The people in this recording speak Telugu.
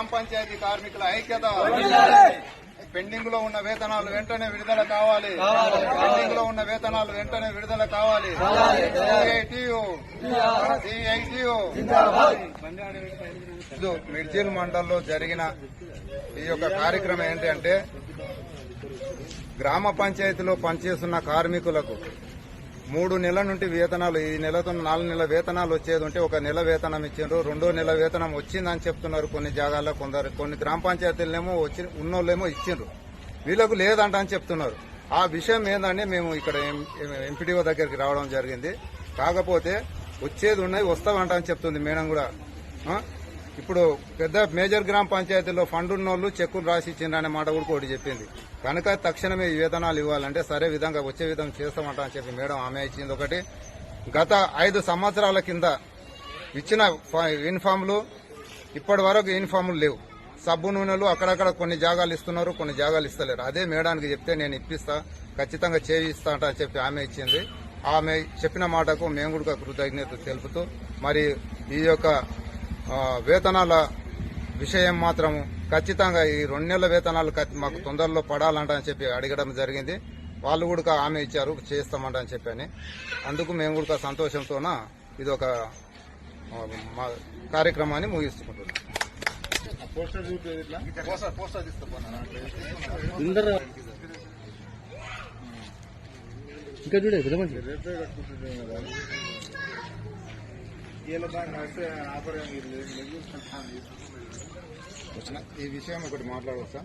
గ్రామ పంచాయతీ కార్మికుల ఐక్యత. పెండింగ్లో ఉన్న వేతనాలు వెంటనే విడుదల కావాలి. పెండింగ్లో ఉన్న వేతనాలు వెంటనే విడుదల కావాలి. మిర్జిల్ మండల్లో జరిగిన ఈ యొక్క కార్యక్రమం ఏంటంటే గ్రామ పంచాయతీలో పనిచేస్తున్న కార్మికులకు మూడు నెలల నుండి వేతనాలు ఈ నెలతో నాలుగు నెలల వేతనాలు వచ్చేది ఉంటే ఒక నెల వేతనం ఇచ్చిండ్రు రెండో నెల వేతనం వచ్చిందని చెప్తున్నారు కొన్ని జాగాల్లో కొందరు. కొన్ని గ్రామ పంచాయతీలనేమో వచ్చి ఉన్నోళ్ళేమో ఇచ్చిండ్రు. వీళ్ళకు లేదంట అని చెప్తున్నారు. ఆ విషయం ఏందంటే మేము ఇక్కడ ఎంపీడీఓ దగ్గరికి రావడం జరిగింది. కాకపోతే వచ్చేది ఉన్నాయి వస్తామంట అని చెప్తుంది మేడం కూడా. ఇప్పుడు పెద్ద మేజర్ గ్రామ పంచాయతీలో ఫండ్ ఉన్నోళ్ళు చెక్కులు రాసి ఇచ్చిండ్రనే మాట కూడా ఒకటి చెప్పింది. కనుక తక్షణమే ఈ వేతనాలు ఇవ్వాలంటే సరే విధంగా వచ్చే విధంగా చేస్తామంట అని చెప్పి మేడం ఆమె ఇచ్చింది ఒకటి. గత ఐదు సంవత్సరాల కింద ఇచ్చిన యూనిఫామ్లు ఇప్పటి వరకు యూనిఫామ్లు లేవు. సబ్బు నూనెలు అక్కడక్కడ కొన్ని జాగాలు ఇస్తున్నారు కొన్ని జాగాలు ఇస్తలేరు. అదే మేడానికి చెప్తే నేను ఇప్పిస్తా ఖచ్చితంగా చేయిస్తా అంట అని చెప్పి ఆమె ఇచ్చింది. ఆమె చెప్పిన మాటకు మేము కూడా కృతజ్ఞత తెలుపుతూ మరి ఈ యొక్క వేతనాల విషయం మాత్రం ఖచ్చితంగా ఈ రెండు నెలల వేతనాలు మాకు తొందరలో పడాలంట అని చెప్పి అడగడం జరిగింది. వాళ్ళు కూడా ఆమె ఇచ్చారు చేస్తామంట అని చెప్పని. అందుకు మేము కూడా సంతోషంతోన ఇది ఒక కార్యక్రమాన్ని ముగిస్తుకుంటున్నాం. పోస్టర్ ఇంకా చూడే ఈ విషయం ఒకటి మాట్లాడవచ్చా?